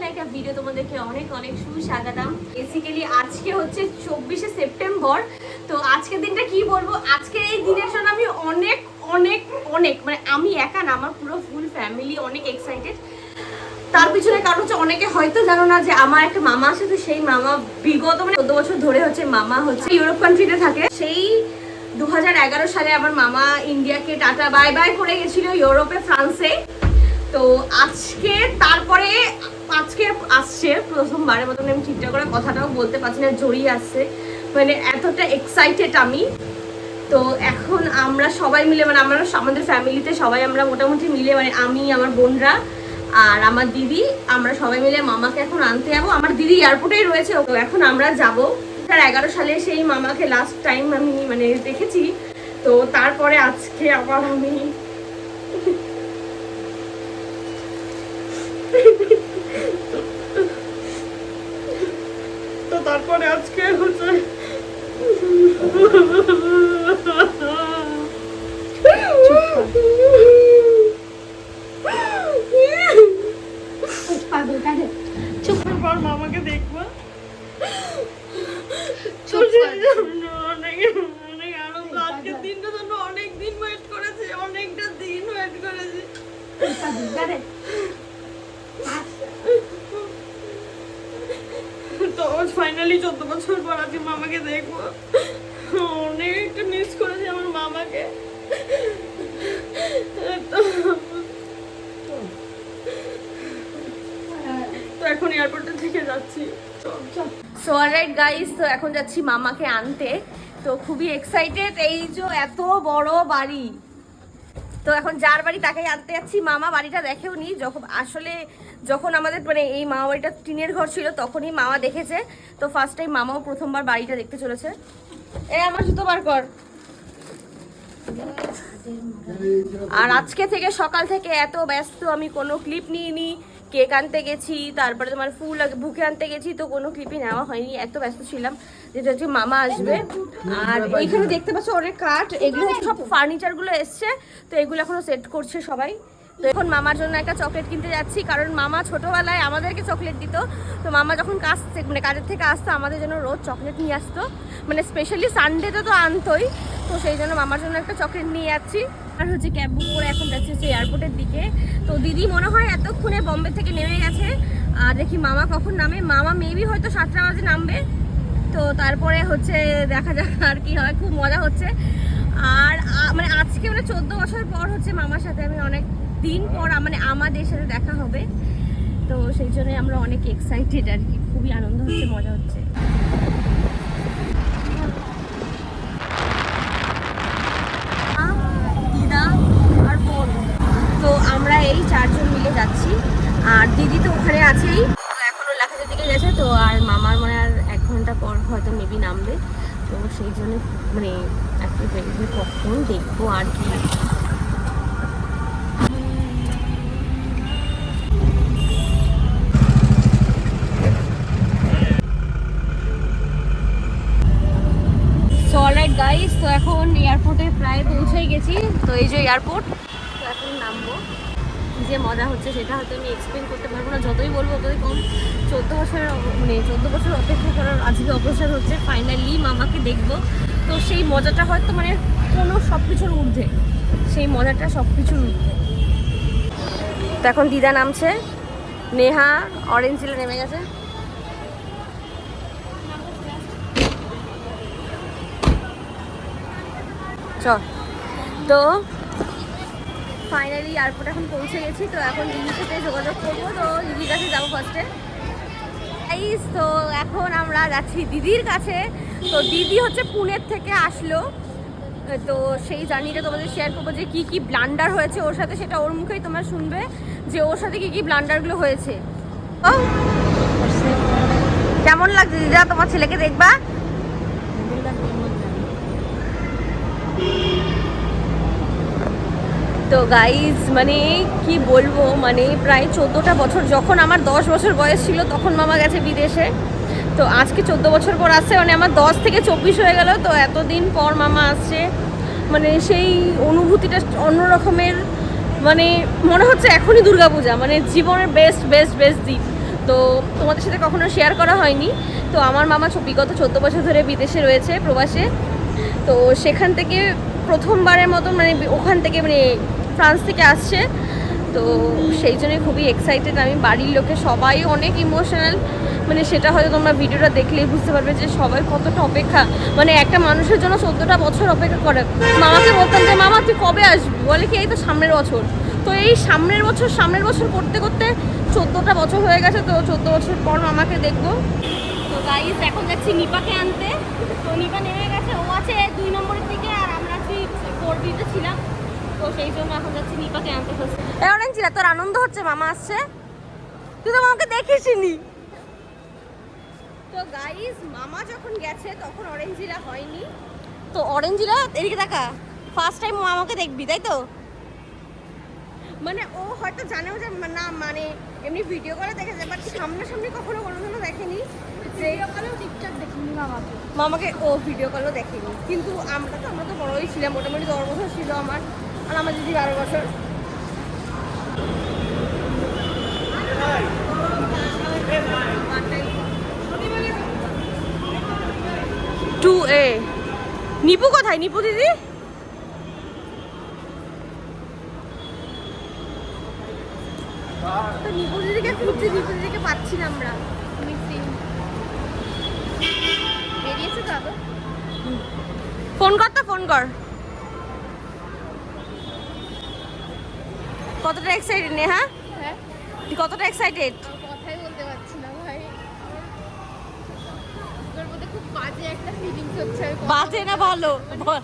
নতুন একটা ভিডিও তোমাদেরকে অনেক অনেক সুস্বাগতম। বেসিক্যালি আজকে হচ্ছে চব্বিশে সেপ্টেম্বর। তো আজকের দিনটা কি বলব? আজকের এই দিনের জন্য আমি অনেক অনেক অনেক মানে আমি একা না, আমার পুরো ফুল ফ্যামিলি অনেক এক্সাইটেড তার পিছনে কারণ হচ্ছে অনেকে হয়তো জানো না যে আমার একটা মামা আছে, তো সেই মামা বিগত মানে চোদ্দ বছর ধরে হচ্ছে মামা হচ্ছে ইউরোপ কান্ট্রিতে থাকে। সেই দু হাজার এগারো সালে আমার মামা ইন্ডিয়াকে টাটা বাই বাই করে গেছিল ইউরোপে ফ্রান্সে তো আজকে, তারপরে আজকে আসছে, প্রথমবারের মতন আমি ঠিকঠাক করে কথাটাও বলতে পারছি না, জড়িয়ে আসছে মানে এতটা এক্সাইটেড আমি। তো এখন আমরা সবাই মিলে মানে আমরা আমাদের ফ্যামিলিতে সবাই আমরা মোটামুটি মিলে মানে আমি, আমার বোনরা আর আমার দিদি, আমরা সবাই মিলে মামাকে এখন আনতে যাব। আমার দিদি এয়ারপোর্টেই রয়েছে, তো এখন আমরা যাব। তার এগারো সালে সেই মামাকে লাস্ট টাইম আমি মানে দেখেছি। তো তারপরে আজকে আবার আমি তো তারপরে আজকে হচ্ছে মামাকে দেখব। অনেক দিন ওয়েট করেছি অনেকটা দিন ওয়েট করেছি। তো ফাইনালি চোদ্দ বছর পর আজকে মামাকে দেখব। অনেকটা মিস করেছি আমার মামাকে। তো এখন এয়ারপোর্টের থেকে যাচ্ছি। সো অলরাইট গাইস তো এখন যাচ্ছি মামাকে আনতে। তো খুবই এক্সাইটেড এই যে এত বড় বাড়ি। তো এখন যার বাড়ি তাকেই আনতে যাচ্ছি। মামা বাড়িটা দেখেও নি যখন আসলে যখন আমাদের মানে এই মামা বাড়িটা টিনের ঘর ছিল, তখনই মামা দেখেছে। তো ফার্স্ট টাইম মামাও প্রথমবার বাড়িটা দেখতে চলেছে। এ, আমার জুতো বার কর। আর আজকে থেকে সকাল থেকে এত ব্যস্ত, আমি কোনো ক্লিপ নিইনি। কেক আনতে গেছি, তারপরে তোমার ফুল বুকে আনতে গেছি, তো কোনো ক্লিপই নেওয়া হয়নি। এত ব্যস্ত ছিলাম যেটা হচ্ছে মামা আসবে। আর এইখানে দেখতে পাচ্ছ অনেক কাঠ, এগুলো সব ফার্নিচারগুলো এসছে, তো এগুলো এখনও সেট করছে সবাই। তো এখন মামার জন্য একটা চকলেট কিনতে যাচ্ছি, কারণ মামা ছোটোবেলায় আমাদেরকে চকলেট দিত। তো মামা যখন কাজ মানে কাজের থেকে আসতো, আমাদের জন্য রোজ চকলেট নিয়ে আসতো। মানে স্পেশালি সানডেতে তো আনতোই। তো সেই জন্য মামার জন্য একটা চকলেট নিয়ে যাচ্ছি। আর হচ্ছে ক্যাব বুক করে এখন যাচ্ছি হচ্ছে এয়ারপোর্টের দিকে। তো দিদি মনে হয় এতক্ষণে বম্বে থেকে নেমে গেছে। আর দেখি মামা কখন নামে। মামা মেবি হয়তো সাতটা বাজে নামবে। তো তারপরে হচ্ছে দেখা যাক আর কি হয়। খুব মজা হচ্ছে। আর মানে মানে আজকে মানে চোদ্দ বছর পর হচ্ছে মামার সাথে আমি অনেক দিন পর মানে আমাদের সাথে দেখা হবে। তো সেই জন্যই আমরা অনেক এক্সাইটেড আর কি। খুবই আনন্দ হচ্ছে, মজা হচ্ছে। দিদা আর তো আমরা এই চারজন মিলে যাচ্ছি। আর দিদি তো ওখানে আছেই। তো এখনও লেখাতে দিকে গেছে, তো আর মামার মনে আর এক ঘণ্টা পর হয়তো মেবি নামবে। তো সেই জন্য মানে একটু বেরিয়ে কখন দেখব আর কি। গাইস তো এখন এয়ারপোর্টে প্রায় পৌঁছেই গেছি। তো এই যে এয়ারপোর্ট তো এখন নামবো। যে মজা হচ্ছে সেটা হয়তো আমি এক্সপ্লেন করতে পারব না। যতই বলব, ততই কম। চোদ্দ বছর মানে চোদ্দ বছর অপেক্ষা করার আজকে অবসর হচ্ছে। ফাইনালি মামাকে দেখব। তো সেই মজাটা হয়তো মানে কোনো সব কিছুর ঊর্ধ্বে। সেই মজাটা সব কিছুর ঊর্ধ্বে। তো এখন দিদা নামছে। নেহা অরেঞ্জ জিলে নেমে গেছে। চল। তো ফাইনালি এয়ারপোর্ট এখন পৌঁছে গেছি, তো এখন দিদির সাথে যোগাযোগ করব। তো দিদির কাছে যাব ফার্স্টে গাইস তো এখন আমরা যাচ্ছি দিদির কাছে। তো দিদি হচ্ছে পুনের থেকে আসলো। তো সেই জার্নিটা তোমাদের শেয়ার করব যে কী কী ব্লান্ডার হয়েছে ওর সাথে, সেটা ওর মুখেই তোমরা শুনবে যে ওর সাথে কী কী ব্লান্ডারগুলো হয়েছে। ও। কেমন লাগছে দিদা? তোমার ছেলেকে দেখবা? তো গাইজ মানে কি বলব মানে প্রায় চোদ্দোটা বছর, যখন আমার দশ বছর বয়স ছিল, তখন মামা গেছে বিদেশে। তো আজকে চোদ্দ বছর পর আসছে মানে আমার দশ থেকে চব্বিশ হয়ে গেল, তো এতদিন পর মামা আসছে। মানে সেই অনুভূতিটা অন্য রকমের মানে মনে হচ্ছে এখনই দুর্গাপূজা মানে জীবনের বেস্ট বেস্ট বেস্ট দিন। তো তোমাদের সাথে কখনো শেয়ার করা হয়নি। তো আমার মামা বিগত চোদ্দ বছর ধরে বিদেশে রয়েছে প্রবাসে। তো সেখান থেকে প্রথমবারের মতন মানে ওখান থেকে মানে ফ্রান্স থেকে আসছে। তো সেই জন্য খুবই এক্সাইটেড আমি বাড়ির লোকে সবাই অনেক ইমোশনাল মানে সেটা হয়তো তোমরা ভিডিওটা দেখলেই বুঝতে পারবে যে সবাই কতটা অপেক্ষা। মানে একটা মানুষের জন্য চোদ্দোটা বছর অপেক্ষা করে। মামাকে বলতাম যে, মামা, তুই কবে আসবি? বলে কি, এই তো সামনের বছর। তো এই সামনের বছর সামনের বছর করতে করতে চোদ্দোটা বছর হয়ে গেছে। তো চোদ্দ বছর পর মামাকে দেখব। তো গাইস এখন যাচ্ছি নিপাকে আনতে। তো নিপা নেমে গেছে। ও আছে দুই নম্বরের দিকে আর আমরা আছি ফোর বিতে ছিলাম। তো সেই জন্য এখন যাচ্ছি নিপাকে আনতে হচ্ছে। অরেঞ্জিরা তোর আনন্দ হচ্ছে? মামা আসছে? তুই তো মামাকে দেখিসনি। তো গাইস মামা যখন গেছে তখন অরেঞ্জিরা হয়নি। তো অরেঞ্জিরা এদিকে দেখা। ফার্স্ট টাইম মামাকে দেখবি তাই তো? মানে ও হয়তো জানেও যে না মানে এমনি ভিডিও করে দেখেছে বাট সামনাসামনি কখনো কোনোদিনও দেখেনি। যে ঠিকঠাক দেখিনি মামাকে। মামাকে ও ভিডিও কলও দেখেনি। কিন্তু আমরা তো আমরা তো বড়ই ছিলাম মোটামুটি দশ বছর ছিল আমার। আর আমার দিদি বারো বছর। টু এ নিপু কোথায়? নিপু দিদি? তো নিপু দিদিকে খুঁজছি নিপু দিদিকে পাচ্ছি না আমরা। বেরিয়েছে তো ফোন কর তো ফোন কর। কতটা এক্সাইটেড নে হ্যাঁ? হ্যাঁ। তুই কতটা এক্সাইটেড কথাই বলতে পারছি না ভাই। তোর মধ্যে খুব বাজে একটা ফিলিংস হচ্ছে বাজে না ভালো? বল।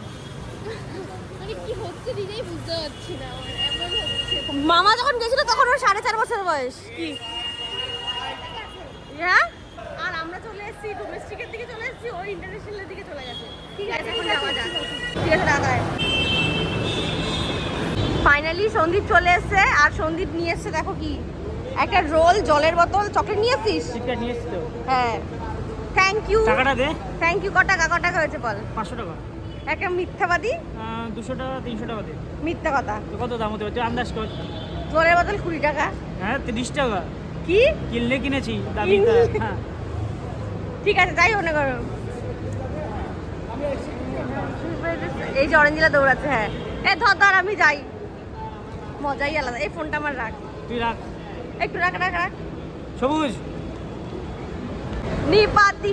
মানে কি হচ্ছে নিজেই বুঝতে পারছি না এমন হচ্ছে। মামা যখন গেছিল তখন ওর সাড়ে চার বছর বয়স। কি হ্যাঁ? আর আমরা চলে এসেছি ডোমেস্টিকের দিকে চলে এসেছি ও ইন্টারন্যাশনালের দিকে চলে গেছে। ঠিক আছে এখন যাওয়া যাক। ঠিক আছে টাকায় ফাইনালি সন্দীপ চলে এসেছে আর সন্দীপ নিয়ে এসেছে দেখো কি একটা রোল জলের বোতল চকলেট নিয়ে এসছিস? টিকিট নিয়ে এসছি তো। হ্যাঁ। থ্যাংক ইউ টাকাটা দে। থ্যাংক ইউ ক টাকা ক টাকা হয়েছে বল? পাঁচশো টাকা। একটা মিথ্যাবাদী? আহ, দুশো টাকা তিনশো টাকা দে। মিথ্যা কথা। তো কত দাম হতে পারে? তুই আন্দাজ কর। জলের বোতল কুড়ি টাকা। হ্যাঁ তিরিশ টাকা। কি? কিনলে কিনেছি দামি? হ্যাঁ। ঠিক আছে যাই মনে করো এই যে অরেঞ্জিলা দৌড়াচ্ছে হ্যাঁ। এ ধর ধর আমি যাই। মজাই আলাদা। এই ফোনটা আমার রাখ। তুই রাখ। একটু রাখ রাখ রাখ। সবুজ। নিপাতি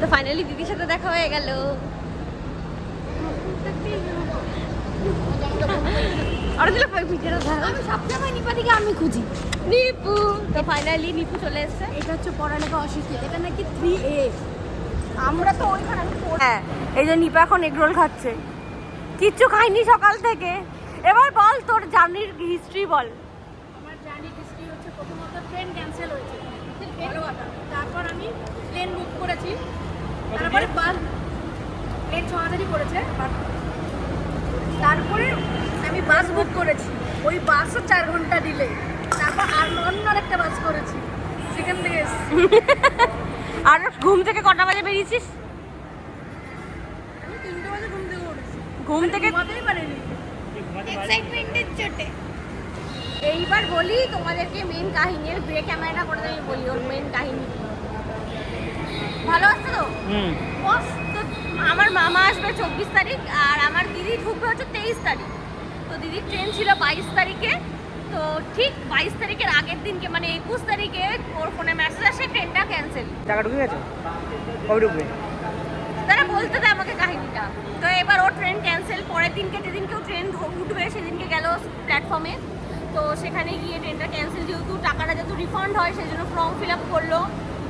তো ফাইনালি দিদির সাথে দেখা হয়ে গেল। অরেঞ্জিলা ভিডিওটা ধর আমি সবসময় নিপাতিকে আমি খুঁজি। নিপু। তো ফাইনালি নিপু চলে এসেছে। এটা হচ্ছে পড়ালেখা অশিক্ষিত এটা নাকি থ্রি এ আমরা তো ওইখানে হ্যাঁ এই যে নিপা এখন এগরোল খাচ্ছে। কিচ্ছু খাইনি সকাল থেকে। এবার বল তোর জার্নির হিস্ট্রি বল। আমার জার্নি হিস্ট্রি হচ্ছে প্রথমত ট্রেন ক্যান্সেল হয়েছে। তারপর আমি প্লেন বুক করেছি। তারপরে বাস প্লেন ছ হাজারই করেছে তারপরে আমি বাস বুক করেছি। ওই বাসও চার ঘণ্টা দিলে তারপর আর অন্য একটা বাস করেছি। সেখান থেকে এসেছি। আর ঘুম থেকে কটা বাজে বেরিয়েছিস? আমি তিনটে বাজে ঘুম থেকে উঠেছি। ঘুম থেকে ঘুমাতেই পারিনি। এক্সাইটমেন্টের চোটে। এইবার বলি তোমাদেরকে মেন কাহিনী ব্রেক ক্যামেরাটা করে আমি বলি ওর মেন কাহিনী। ভালো আছে তো? হুম। তো আমার মামা আসবে চব্বিশ তারিখ আর আমার দিদি ঢুকবে হচ্ছে তেইশ তারিখ। তো দিদির ট্রেন ছিল বাইশ তারিখে। তো ঠিক বাইশ তারিখের আগের দিনকে মানে একুশ তারিখে ওর ফোনে মেসেজ আসে ট্রেনটা ক্যান্সেল টাকা ঢুকে গেছে? কবে ঢুকবে? তারা বলতে দেয় আমাকে কাহিনীটা। তো এবার ও ট্রেন ক্যান্সেল পরের দিনকে যেদিনকে ও ট্রেন উঠবে সেদিনকে গেল প্ল্যাটফর্মে তো সেখানে গিয়ে ট্রেনটা ক্যান্সেল যেহেতু টাকাটা যেহেতু রিফান্ড হয় সেই জন্য ফর্ম ফিল আপ করল।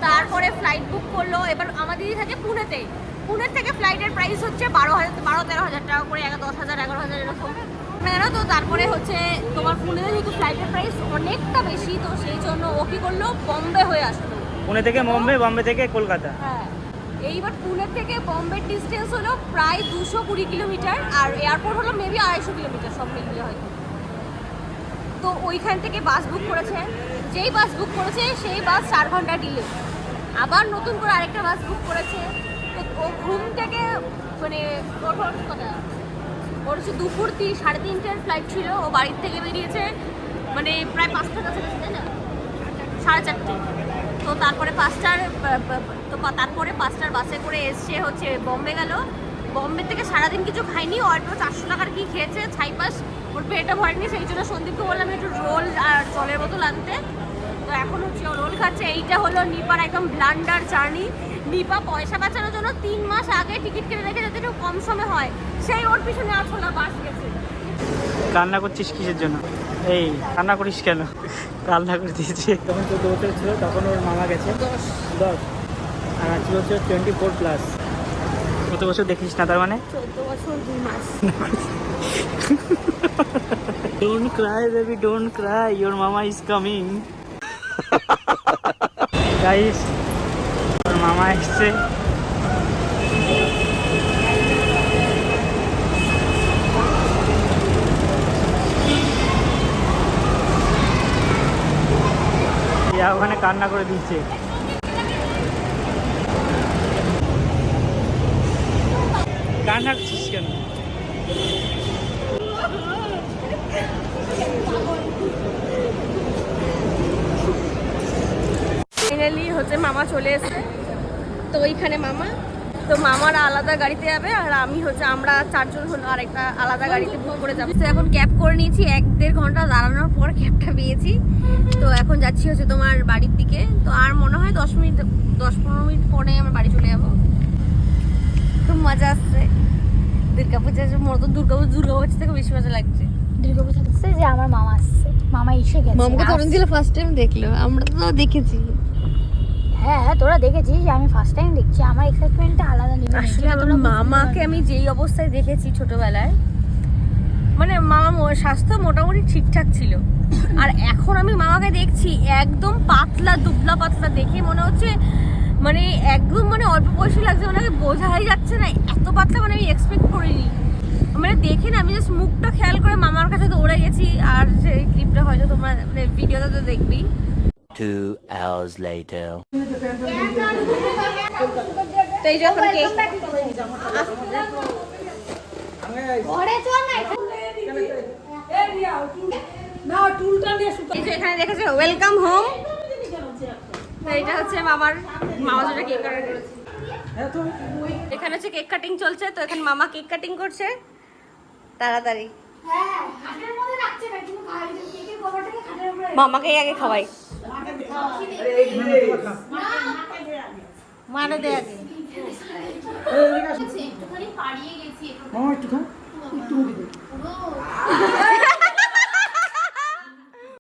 তারপরে ফ্লাইট বুক করল। এবার দিদি থাকে পুনেতে। পুনের থেকে ফ্লাইটের প্রাইস হচ্ছে বারো হাজার বারো তেরো হাজার টাকা করে এগারো দশ হাজার এগারো হাজার এরকম। জানো তো তারপরে হচ্ছে তোমার পুনে যেহেতু ফ্লাইটের প্রাইস অনেকটা বেশি তো সেই জন্য ও কী করল? বম্বে হয়ে আসলো। পুনে থেকে বম্বে বম্বে থেকে কলকাতা। হ্যাঁ। এইবার পুনে থেকে বম্বের ডিস্টেন্স হলো প্রায় দুশো কুড়ি কিলোমিটার, আর এয়ারপোর্ট হলো মেবি আড়াইশো কিলোমিটার, সব মিলিয়ে হয়তো। তো ওইখান থেকে বাস বুক করেছে। যেই বাস বুক করেছে, সেই বাস চার ঘণ্টা ডিলে আবার নতুন করে আরেকটা বাস বুক করেছে। তো ও ঘুম থেকে মানে ওর হচ্ছে দুপুর তিন সাড়ে তিনটের ফ্লাইট ছিল। ও বাড়ির থেকে বেরিয়েছে মানে প্রায় পাঁচটা কাছাকাছি, তাই না? সাড়ে চারটে। তো তারপরে পাঁচটার, তো তারপরে পাঁচটার বাসে করে এসছে হচ্ছে বম্বে গেল। বম্বে থেকে সারাদিন কিছু খাইনি অল্প চারশো টাকার কি খেয়েছে ছাইপাস ওর পেটে ভরেনি, সেই জন্য সন্দীপকে বললাম একটু রোল আর জলের বোতল আনতে। তো এখন হচ্ছে রোল খাচ্ছে, এইটা হলো নিপার একদম ব্লান্ডার জার্নি। নিপা পয়সা বাঁচানোর জন্য তিন মাস আগে টিকিট কেটে রেখে যাতে একটু কম সময় হয়, সেই ওর পিছনে আর ছোলা বাস গেছে। রান্না করছিস কিসের জন্য? এই কান্না করিস কেন? কান্না করে দিয়েছি। তখন চোদ্দ বছর ছিল তখন ওর মামা গেছে। দশ। আর আজকে হচ্ছে টোয়েন্টি ফোর প্লাস কত বছর দেখিস না তার মানে? Don't cry baby don't cry your mama is coming guys ওর মামা এসছে। কান্না করে দিচ্ছে। গান ফাইনালি হচ্ছে মামা চলে এসেছে। তো ওইখানে মামা তো মামার আলাদা গাড়িতে যাবে আর আমি হচ্ছে আমরা চারজন হলো আর একটা আলাদা গাড়িতে বুক করে যাব। তো এখন ক্যাব করে নিয়েছি এক দেড় ঘণ্টা দাঁড়ানোর পর ক্যাবটা পেয়েছি। তো এখন যাচ্ছি হচ্ছে তোমার বাড়ির দিকে। তো আর মনে হয় দশ মিনিট দশ পনেরো মিনিট পরে আমার বাড়ি চলে যাব। খুব মজা আসছে। দুর্গাপূজার মতো দুর্গাপূজা দুর্গাপূজা থেকে বেশি মজা লাগছে। দুর্গাপূজা দেখছে যে আমার মামা আসছে। মামা এসে গেছে। মামকে তরুণ ছিল ফার্স্ট টাইম দেখল। আমরা তো দেখেছি। হ্যাঁ হ্যাঁ তোরা দেখেছিস আমি ফার্স্ট টাইম দেখছি। আমার এক্সাইটমেন্টটা আলাদা নেই আসলে আমার মামাকে আমি যেই অবস্থায় দেখেছি ছোটবেলায় মানে মামা স্বাস্থ্য মোটামুটি ঠিকঠাক ছিল। আর এখন আমি মামাকে দেখছি একদম পাতলা দুবলা পাতলা দেখে মনে হচ্ছে মানে একদম মানে অল্প বয়সী লাগছে ওনাকে বোঝাই যাচ্ছে না এত পাতলা মানে আমি এক্সপেক্ট করিনি। মানে দেখে না আমি জাস্ট মুখটা খেয়াল করে মামার কাছে দৌড়ে গেছি আর সেই ক্লিপটা হয়তো তোমরা মানে ভিডিওতে তো দেখবি Two hours later. তো এই যখন কেক যে এখানে দেখেছে ওয়েলকাম হোম তো এটা হচ্ছে মামার মামা যেটা কেক কাটার করেছে। এখানে হচ্ছে কেক কাটিং চলছে তো এখানে মামা কেক কাটিং করছে তাড়াতাড়ি মামাকেই আগে খাওয়াই। মারে দে। একটুখানি পাড়িয়ে গেছি একটুখানি। পুরো